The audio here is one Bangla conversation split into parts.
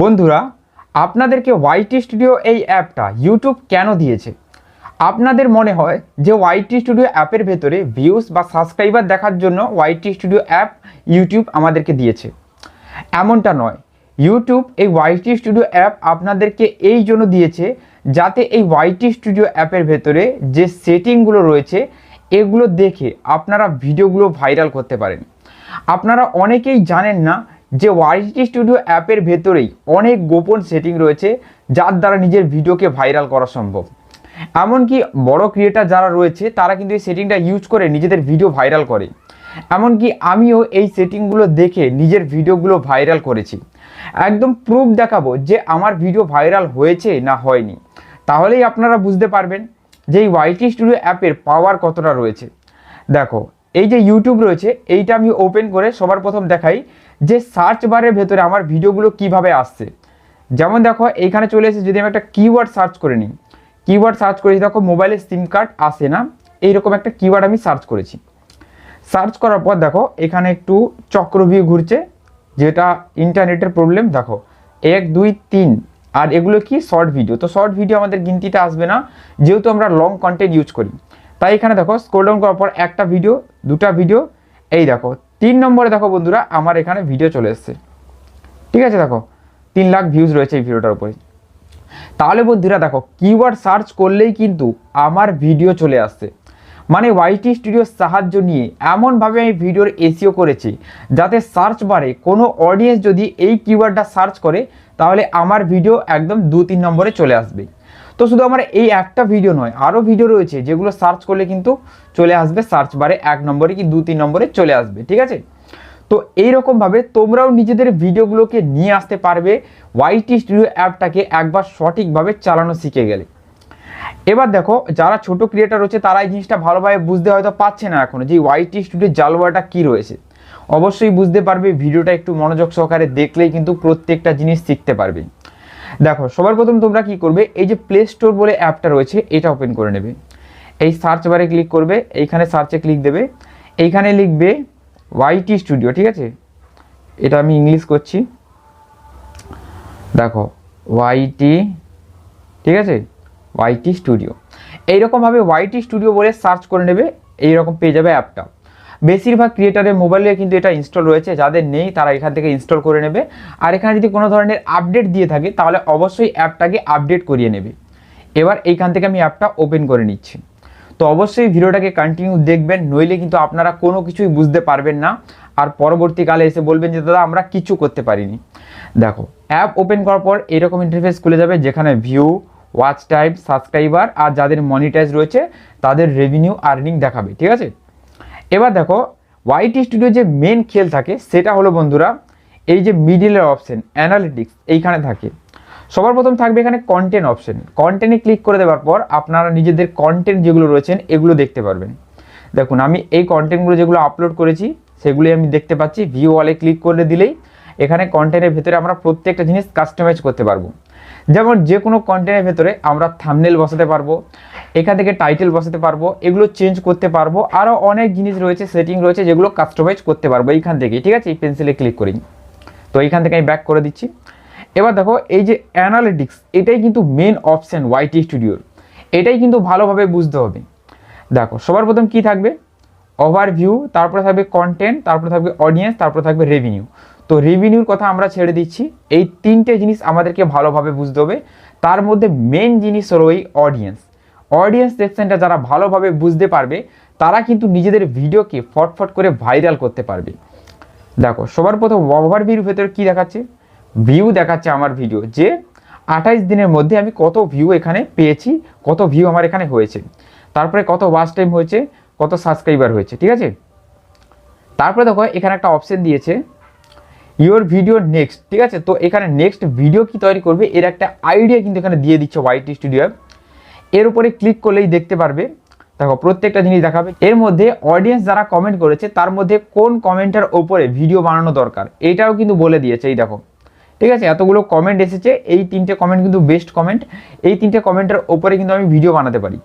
বন্ধুরা, আপনাদেরকে ওয়াইটি স্টুডিও এই অ্যাপটা ইউটিউব কেন দিয়েছে? আপনাদের মনে হয় যে ওয়াইটি স্টুডিও অ্যাপের ভেতরে ভিউজ বা সাবস্ক্রাইবার দেখার জন্য ওয়াইটি স্টুডিও অ্যাপ ইউটিউব আমাদেরকে দিয়েছে। এমনটা নয় ইউটিউব এই ওয়াইটি স্টুডিও অ্যাপ আপনাদেরকে এই জন্য দিয়েছে যাতে এই ওয়াইটি স্টুডিও অ্যাপের ভেতরে যে সেটিংগুলো রয়েছে, এগুলো দেখে আপনারা ভিডিওগুলো ভাইরাল করতে পারেন। আপনারা অনেকেই জানেন না যে ওয়াইটি স্টুডিও অ্যাপের ভেতরেই অনেক গোপন সেটিং রয়েছে, যার দ্বারা নিজের ভিডিওকে ভাইরাল করা সম্ভব। এমনকি বড় ক্রিয়েটার যারা রয়েছে, তারা কিন্তু এই সেটিংটা ইউজ করে নিজেদের ভিডিও ভাইরাল করে। এমনকি আমিও এই সেটিংগুলো দেখে নিজের ভিডিওগুলো ভাইরাল করেছি। একদম প্রুফ দেখাবো যে আমার ভিডিও ভাইরাল হয়েছে না হয়নি। তাহলেই আপনারা বুঝতে পারবেন যে এই ওয়াইটি স্টুডিও অ্যাপের পাওয়ার কতটা রয়েছে। দেখো, এই যে ইউটিউব রয়েছে, এইটা আমি ওপেন করে সবার প্রথম দেখাই। যে সার্চ বারের ভেতরে আমার ভিডিওগুলো কীভাবে আসছে। যেমন দেখো, এইখানে চলে এসে যদি আমি একটা কিওয়ার্ড সার্চ করে নিই কিওয়ার্ড সার্চ করেছি, দেখো মোবাইলে সিম কার্ড আসে না, এইরকম একটা কিওয়ার্ড আমি সার্চ করেছি। সার্চ করার পর দেখো, এখানে একটু চক্রভিউ ঘুরছে, যেটা ইন্টারনেটের প্রবলেম দেখো। এক, দুই, তিন, আর এগুলো কি শর্ট ভিডিও তো শর্ট ভিডিও আমাদের গিনতিতে আসবে না, যেহেতু আমরা লং কন্টেন্ট ইউজ করি। তাই এখানে দেখো স্ক্রল ডাউন করার পর একটা ভিডিও দুটা ভিডিও এই দেখো তিন নম্বরে দেখো বন্ধুরা, আমার এখানে ভিডিও চলে এসছে। ঠিক আছে দেখো, তিন লাখ ভিউজ রয়েছে এই ভিডিওটার উপরে। তাহলে বন্ধুরা দেখো কিওয়ার্ড সার্চ করলেই কিন্তু আমার ভিডিও চলে আসছে। মানে ওয়াইটি স্টুডিওর সাহায্য নিয়ে এমনভাবে আমি ভিডিওর এসিও করেছি, যাতে সার্চ বারে কোনো অডিয়েন্স যদি এই কিওয়ার্ডটা সার্চ করে, তাহলে আমার ভিডিও একদম দু তিন নম্বরে চলে আসবে। তো শুধু আমার এই একটা ভিডিও নয় আরও ভিডিও রয়েছে যেগুলো সার্চ করলে কিন্তু চলে আসবে সার্চ বারে এক নম্বরে কি দু, তিন নম্বরে চলে আসবে, ঠিক আছে? তো এইরকমভাবে তোমরাও নিজেদের ভিডিওগুলোকে নিয়ে আসতে পারবে ওয়াইটি স্টুডিও অ্যাপটাকে একবার সঠিকভাবে চালানো শিখে গেলে। এবার দেখো, যারা ছোট ক্রিয়েটার রয়েছে, তারা এই জিনিসটা ভালোভাবে বুঝতে হয়তো পারছে না এখনও যে ওয়াইটি স্টুডিও জালওয়াটা কী রয়েছে। অবশ্যই বুঝতে পারবে ভিডিওটা একটু মনোযোগ সহকারে দেখলেই কিন্তু প্রত্যেকটা জিনিস শিখতে পারবে। দেখো, সবার প্রথম তোমরা কি করবে, এই যে প্লে স্টোর বলে অ্যাপটা রয়েছে, এটা ওপেন করে নেবে। এই সার্চ বারে ক্লিক করবে, এইখানে সার্চে ক্লিক দেবে। এইখানে লিখবে ওয়াইটি স্টুডিও ঠিক আছে? এটা আমি ইংলিশ করছি। দেখো ওয়াইটি ঠিক আছে? ওয়াইটি স্টুডিও এইরকমভাবে ওয়াইটি স্টুডিও বলে সার্চ করে নেবে, এইরকম পেয়ে যাবে অ্যাপটা। বেশিরভাগ ক্রিয়েটারের মোবাইলে কিন্তু এটা ইনস্টল রয়েছে, যাদের নেই তারা এখান থেকে ইনস্টল করে নেবে। আর এখানে যদি কোনো ধরনের আপডেট দিয়ে থাকে, তাহলে অবশ্যই অ্যাপটাকে আপডেট করিয়ে নেবে। এবার এইখান থেকে আমি অ্যাপটা ওপেন করে নিচ্ছি। তো অবশ্যই ভিডিওটাকে কন্টিনিউ দেখবেন, নইলে কিন্তু আপনারা কোনো কিছুই বুঝতে পারবেন না। আর পরবর্তীকালে এসে বলবেন যে, দাদা, আমরা কিছু করতে পারিনি। দেখো অ্যাপ ওপেন করার পর এরকম ইন্টারফেস খুলে যাবে, যেখানে ভিউ ওয়াচ টাইম সাবস্ক্রাইবার আর যাদের মনিটাইজ রয়েছে, তাদের রেভিনিউ আর্নিং দেখাবে, ঠিক আছে? এবার দেখো ওয়াইটি স্টুডিও যে মেন খেল থাকে, সেটা হলো বন্ধুরা, এই যে মিডিলের অপশন অ্যানালিটিক্স এইখানে থাকে। সবার প্রথম থাকবে এখানে কন্টেন্ট অপশন কন্টেন্টে ক্লিক করে দেওয়ার পর আপনারা নিজেদের কন্টেন্ট যেগুলো রয়েছেন, এগুলো দেখতে পারবেন। দেখুন, আমি এই কন্টেন্টগুলো যেগুলো আপলোড করেছি সেগুলি আমি দেখতে পাচ্ছি ভিউ ওয়ালে ক্লিক করে দিলেই এখানে কন্টেন্টের ভেতরে আমরা প্রত্যেকটা জিনিস কাস্টমাইজ করতে পারব। যেমন যে কোনো কন্টেন্টের ভেতরে আমরা থামনেল বসাতে পারব, এখান থেকে টাইটেল বসাতে পারব, এগুলো চেঞ্জ করতে পারব আরও অনেক জিনিস রয়েছে সেটিং রয়েছে যেগুলো কাস্টমাইজ করতে পারব এইখান থেকে ঠিক আছে? এই পেন্সিলে ক্লিক করি। তো এইখান থেকে আমি ব্যাক করে দিচ্ছি। এবার দেখো, এই যে অ্যানালিটিক্স এটাই কিন্তু মেন অপশন ওয়াইটি স্টুডিওর এটাই কিন্তু ভালোভাবে বুঝতে হবে। দেখো, সবার প্রথম কি থাকবে? ওভারভিউ তারপরে থাকবে কন্টেন্ট তারপরে থাকবে অডিয়েন্স তারপরে থাকবে রেভিনিউ তো রেভিনিউর কথা আমরা ছেড়ে দিচ্ছি। এই তিনটে জিনিস আমাদেরকে ভালোভাবে বুঝতে হবে। তার মধ্যে মেন জিনিস হলো এই অডিয়েন্স অডিয়েন্স সেকশনটা যারা ভালোভাবে বুঝতে পারবে, তারা কিন্তু নিজেদের ভিডিওকে ফটফট করে ভাইরাল করতে পারবে। দেখো, সবার প্রথম ওভারভিউর ভেতরে কী দেখাচ্ছে? ভিউ দেখাচ্ছে আমার ভিডিও যে আঠাইশ দিনের মধ্যে আমি কত ভিউ এখানে পেয়েছি, কত ভিউ আমার এখানে হয়েছে। তারপরে কত ওয়াচ টাইম হয়েছে, কত সাবস্ক্রাইবার হয়েছে, ঠিক আছে? তারপরে দেখো, এখানে একটা অপশন দিয়েছে ইওর ভিডিও নেক্সট ঠিক আছে? তো এখানে নেক্সট ভিডিও কি তৈরি করবে? এর একটা আইডিয়া কিন্তু এখানে দিয়ে দিচ্ছে ওয়াইটি স্টুডিও এর উপরে ক্লিক করলেই দেখতে পারবে। দেখো, প্রত্যেকটা জিনিস দেখাবে। এর মধ্যে অডিয়েন্স যারা কমেন্ট করেছে, তার মধ্যে কোন কমেন্টের ওপরে ভিডিও বানানো দরকার এইটাও কিন্তু বলে দিয়েছে, এই দেখো। ঠিক আছে? এতগুলো কমেন্ট এসেছে, এই তিনটে কমেন্ট কিন্তু বেস্ট কমেন্ট এই তিনটে কমেন্টের ওপরে কিন্তু আমি ভিডিও বানাতে পারি।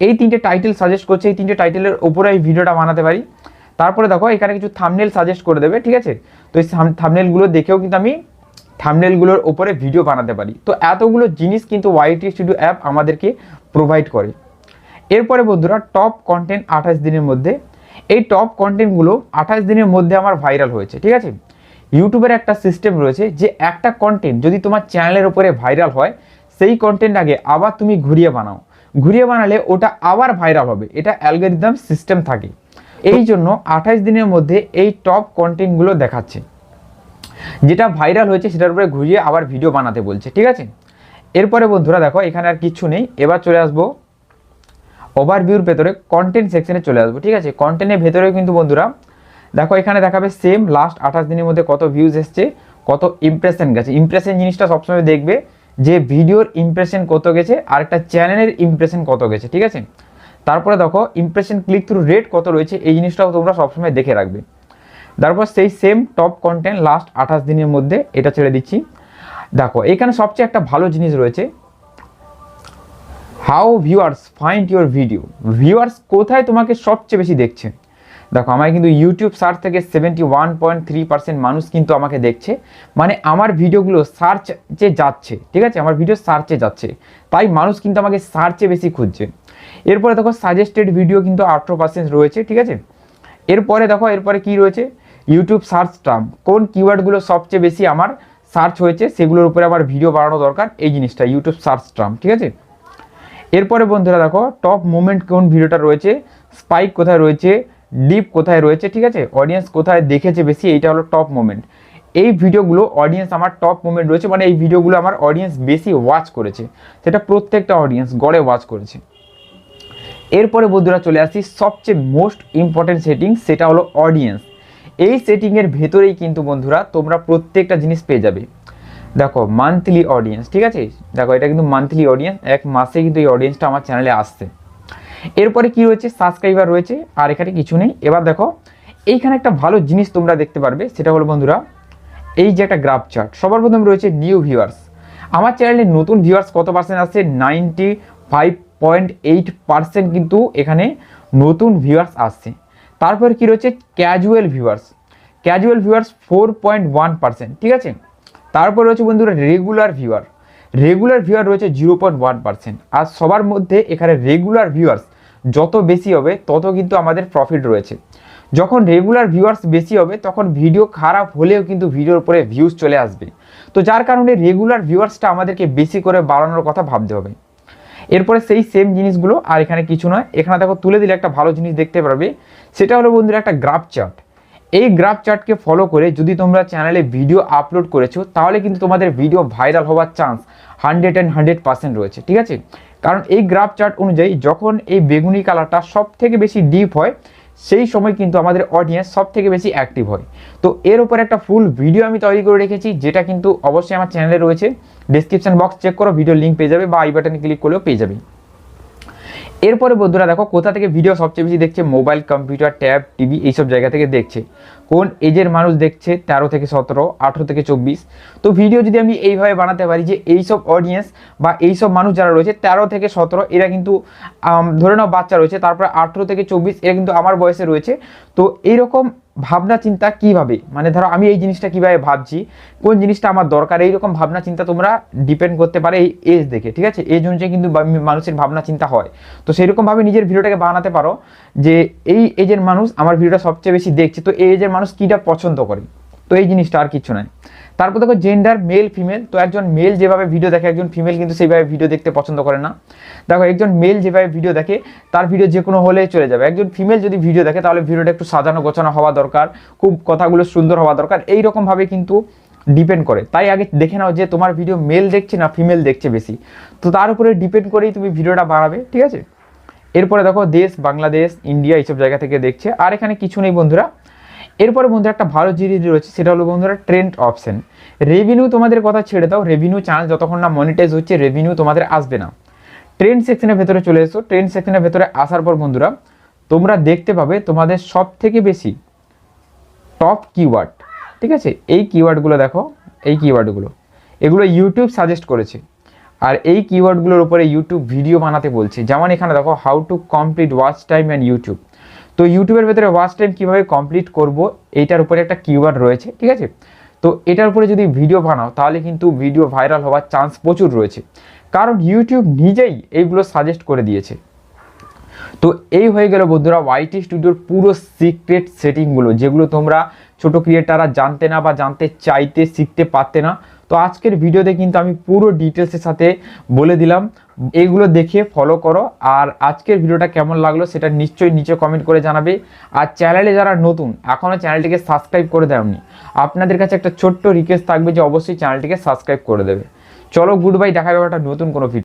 এই তিনটে টাইটেল সাজেস্ট করছে, এই তিনটে টাইটেলের ওপরে আমি ভিডিওটা বানাতে পারি। তারপরে দেখো, এখানে কিছু থামনেল সাজেস্ট করে দেবে, ঠিক আছে? তো এই থামনেলগুলো দেখেও কিন্তু আমি থামনেলগুলোর ওপরে ভিডিও বানাতে পারি। তো এতগুলো জিনিস কিন্তু ওয়াইটি স্টুডিও অ্যাপ আমাদেরকে প্রোভাইড করে। এরপরে বন্ধুরা টপ কন্টেন্ট আঠাশ দিনের মধ্যে। এই টপ কন্টেন্টগুলো আঠাশ দিনের মধ্যে আমার ভাইরাল হয়েছে, ঠিক আছে? ইউটিউবের একটা সিস্টেম রয়েছে যে একটা কন্টেন্ট যদি তোমার চ্যানেলের ওপরে ভাইরাল হয়, সেই কন্টেন্ট আগে আবার তুমি ঘুরিয়ে বানাও। ঘুরিয়ে বানালে ওটা আবার ভাইরাল হবে। এটা অ্যালগোরিদম সিস্টেম থাকে। এই জন্য আঠাশ দিনের মধ্যে এই টপ কন্টেন্টগুলো দেখাচ্ছে। যেটা ভাইরাল হয়েছে সেটার উপরে ঘুরিয়ে আবার ভিডিও বানাতে বলছে, ঠিক আছে? এরপরে বন্ধুরা দেখো, এখানে আর কিচ্ছু নেই। এবার চলে আসব ওভারভিউর ভেতরে কন্টেন্ট সেকশনে চলে আসব, ঠিক আছে? কন্টেন্টের ভেতরেও কিন্তু বন্ধুরা, দেখো এখানে দেখাবে সেম লাস্ট আঠাশ দিনের মধ্যে কত ভিউজ এসছে, কত ইমপ্রেশন গেছে। ইমপ্রেশন জিনিসটা সবসময় দেখবে যে ভিডিওর ইমপ্রেশন কত গেছে, আর একটা চ্যানেলের ইমপ্রেশন কত গেছে, ঠিক আছে? তারপরে দেখো ইমপ্রেশন ক্লিক থ্রু রেট কত রয়েছে, এই জিনিসটাও তোমরা সবসময় দেখে রাখবে। তারপর সেই সেম টপ কন্টেন্ট লাস্ট আঠাশ দিনের মধ্যে এটা ছেড়ে দিচ্ছি। দেখো, এখানে সবচেয়ে একটা ভালো জিনিস রয়েছে। How viewers find your video viewers কোথায় তোমাকে সবচেয়ে বেশি দেখছে? দেখো আমার কিন্তু ইউটিউব সার্চ থেকে seventy one point three percent মানুষ কিন্তু আমাকে দেখছে। মানে আমার ভিডিওগুলো সার্চে যাচ্ছে, ঠিক আছে? আমার ভিডিও সার্চে যাচ্ছে। তাই মানুষ কিন্তু আমাকে সার্চে বেশি খুঁজছে। এরপরে দেখো সাজেস্টেড ভিডিও কিন্তু আঠেরো পার্সেন্ট রয়েছে, ঠিক আছে? এরপরে দেখো, এরপরে কি রয়েছে? ইউটিউব সার্চ টার্ম কোন কিওয়ার্ডগুলো সবচেয়ে বেশি আমার সার্চ হয়েছে, সেগুলোর উপরে আমার ভিডিও বানানো দরকার, এই জিনিসটা ইউটিউব সার্চ টার্ম ঠিক আছে? এরপরে বন্ধুরা দেখো টপ মুভমেন্ট কোন ভিডিওটা রয়েছে? স্পাইক কোথায় রয়েছে? ডিপ কোথায় রয়েছে, ঠিক আছে? অডিয়েন্স কোথায় দেখেছে বেশি, এইটা হলো টপ মোমেন্ট এই ভিডিওগুলো অডিয়েন্স আমার টপ মোমেন্ট রয়েছে মানে এই ভিডিওগুলো আমার অডিয়েন্স বেশি ওয়াচ করেছে। সেটা প্রত্যেকটা অডিয়েন্স গড়ে ওয়াচ করেছে। এরপরে বন্ধুরা চলে আসি, সবচেয়ে মোস্ট ইম্পর্টেন্ট সেটিং সেটা হলো অডিয়েন্স এই সেটিংয়ের ভেতরেই কিন্তু বন্ধুরা তোমরা প্রত্যেকটা জিনিস পেয়ে যাবে। দেখো মান্থলি অডিয়েন্স ঠিক আছে? দেখো, এটা কিন্তু মান্থলি অডিয়েন্স এক মাসে কিন্তু এই অডিয়েন্সটা আমার চ্যানেলে আসছে। এরপরে কি রয়েছে? সাবস্ক্রাইবার রয়েছে, আর এখানে কিছু নেই। এবার দেখো, এইখানে একটা ভালো জিনিস তোমরা দেখতে পারবে, সেটা হলো বন্ধুরা, এই যে একটা গ্রাফ চার্ট সবার প্রথম রয়েছে নিউ ভিউয়ার্স আমার চ্যানেলে নতুন ভিউয়ার্স কত পার্সেন্ট আসছে ninety five point eight percent কিন্তু এখানে নতুন ভিউয়ার্স আসছে। তারপর কি রয়েছে? Casual viewers casual viewers four point one percent ঠিক আছে? তারপর রয়েছে বন্ধুরা রেগুলার ভিউয়ার রেগুলার ভিউয়ার রয়েছে জিরো পয়েন্ট ওয়ান পার্সেন্ট আর সবার মধ্যে এখানে রেগুলার ভিউয়ার্স যত বেশি হবে, তত কিন্তু আমাদের প্রফিট রয়েছে। যখন রেগুলার ভিউয়ার্স বেশি হবে, তখন ভিডিও খারাপ হলেও কিন্তু ভিডিওর উপরে ভিউজ চলে আসবে। তো যার কারণে রেগুলার ভিউয়ার্সটা আমাদেরকে বেশি করে বাড়ানোর কথা ভাবতে হবে। এরপরে সেই সেম জিনিসগুলো, আর এখানে কিছু নয়। এখানে দেখো, তুলে দিলে একটা ভালো জিনিস দেখতে পারবে। সেটা হলো বন্ধুরা একটা গ্রাফ চার্ট এই গ্রাফ চার্টকে ফলো করে যদি তোমরা চ্যানেলে ভিডিও আপলোড করেছ, তাহলে কিন্তু তোমাদের ভিডিও ভাইরাল হওয়ার chance hundred and hundred percent রয়েছে, ঠিক আছে? কারণ এই গ্রাফ চার্ট অনুযায়ী যখন এই বেগুনি কালারটা সব থেকে বেশি ডিপ হয়, সেই সময় কিন্তু আমাদের অডিয়েন্স সব থেকে বেশি অ্যাক্টিভ হয়। তো এর উপর একটা ফুল ভিডিও আমি তৈরি করে রেখেছি, যেটা কিন্তু অবশ্যই আমার চ্যানেলে রয়েছে। ডিসক্রিপশন বক্স চেক করো ভিডিও লিঙ্ক পেয়ে যাবে বা আই বাটনে ক্লিক করলেও পেয়ে যাবে। এরপরে বন্ধুরা দেখো, কোথা থেকে ভিডিও সবচেয়ে বেশি দেখছে? মোবাইল কম্পিউটার ট্যাব টিভি এইসব জায়গা থেকে দেখছে। কোন এজের মানুষ দেখছে? তেরো থেকে সতেরো, আঠেরো থেকে চব্বিশ। তো ভিডিও যদি আমি এইভাবে বানাতে পারি যে এইসব অডিয়েন্স বা এইসব মানুষ যারা রয়েছে, তেরো থেকে সতেরো, এরা কিন্তু ধরে নাও বাচ্চা রয়েছে, তারপরে আঠেরো থেকে চব্বিশ, এরা কিন্তু আমার বয়সে রয়েছে। তো এইরকম ভাবনা চিন্তা কীভাবে? মানে ধরো আমি এই জিনিসটা কীভাবে ভাবছি? কোন জিনিসটা আমার দরকার? এইরকম ভাবনা চিন্তা তোমরা ডিপেন্ড করতে পারে এই এজ দেখে, ঠিক আছে? এজ অনুযায়ী কিন্তু মানুষের ভাবনা চিন্তা হয়। তো সেরকমভাবে নিজের ভিডিওটাকে বানাতে পারো যে এই এজের মানুষ আমার ভিডিওটা সবচেয়ে বেশি দেখছে। তো এই এজের মানুষ কীটা পছন্দ করে? তো এই জিনিসটা আর কিছু নয় তারপর দেখো জেন্ডার মেল ফিমেল তো একজন মেল যেভাবে ভিডিও দেখে, একজন ফিমেল কিন্তু সেইভাবে ভিডিও দেখতে পছন্দ করে না। দেখো, একজন মেল যেভাবে ভিডিও দেখে, তার ভিডিও যে কোনো হলেই চলে যাবে। একজন ফিমেল যদি ভিডিও দেখে, তাহলে ভিডিওটা একটু সাজানো, গোছানো হওয়া দরকার, খুব কথাগুলো সুন্দর হওয়া দরকার। এই রকমভাবে কিন্তু ডিপেন্ড করে। তাই আগে দেখে নাও যে তোমার ভিডিও মেল দেখছে না ফিমেল দেখছে বেশি। তো তার উপরে ডিপেন্ড করেই তুমি ভিডিওটা বাড়াবে, ঠিক আছে? এরপরে দেখো দেশ, বাংলাদেশ ইন্ডিয়া এইসব জায়গা থেকে দেখছে। আর এখানে কিছু নেই বন্ধুরা। এরপরে বন্ধুরা একটা ভালো জিনিস রয়েছে, সেটা হলো বন্ধুরা ট্রেন্ড অপশন রেভিনিউ তোমাদের কথা ছেড়ে দাও রেভিনিউ চ্যানেল যতক্ষণ না মনিটাইজ হচ্ছে রেভিনিউ তোমাদের আসবে না। ট্রেন্ড সেকশনের ভেতরে চলে এসো ট্রেন্ড সেকশনের ভেতরে আসার পর বন্ধুরা, তোমরা দেখতে পাবে তোমাদের সব থেকে বেশি টপ কিওয়ার্ড ঠিক আছে? এই কিওয়ার্ডগুলো দেখো, এই কিওয়ার্ডগুলো এগুলো ইউটিউব সাজেস্ট করেছে। আর এই কিওয়ার্ডগুলোর উপরে ইউটিউব ভিডিও বানাতে বলছে। যেমন এখানে দেখো how to complete watch time and YouTube তো ইউটিউবের ভেতরে ওয়াচ টাইম কীভাবে কমপ্লিট করব, এইটার উপরে একটা কিওয়ার্ড রয়েছে, ঠিক আছে? তো এটার উপরে যদি ভিডিও বানাও, তাহলে কিন্তু ভিডিও ভাইরাল হওয়ার চান্স প্রচুর রয়েছে। কারণ ইউটিউব নিজেই এইগুলো সাজেস্ট করে দিয়েছে। তো এই হয়ে গেল বন্ধুরা ওয়াইটি স্টুডিওর পুরো সিক্রেট সেটিংগুলো যেগুলো তোমরা ছোট ক্রিয়েটাররা জানতে না বা জানতে চাইতে, শিখতে পারতে না। তো আজকের ভিডিওতে কিন্তু আমি পুরো ডিটেলসের সাথে বলে দিলাম। এগুলো দেখে ফলো করো। আর আজকের ভিডিওটা কেমন লাগল সেটা নিশ্চয়ই নিচে কমেন্ট করে জানাবে। আর চ্যানেলে যারা নতুন এখনও চ্যানেলটিকে সাবস্ক্রাইব করে দেয়নি আপনাদের কাছে একটা ছোট্ট রিকোয়েস্ট থাকবে যে অবশ্যই চ্যানেলটিকে সাবস্ক্রাইব করে দেবে। চলো গুড বাই দেখা যাবে একটা নতুন কোনো ভিডিও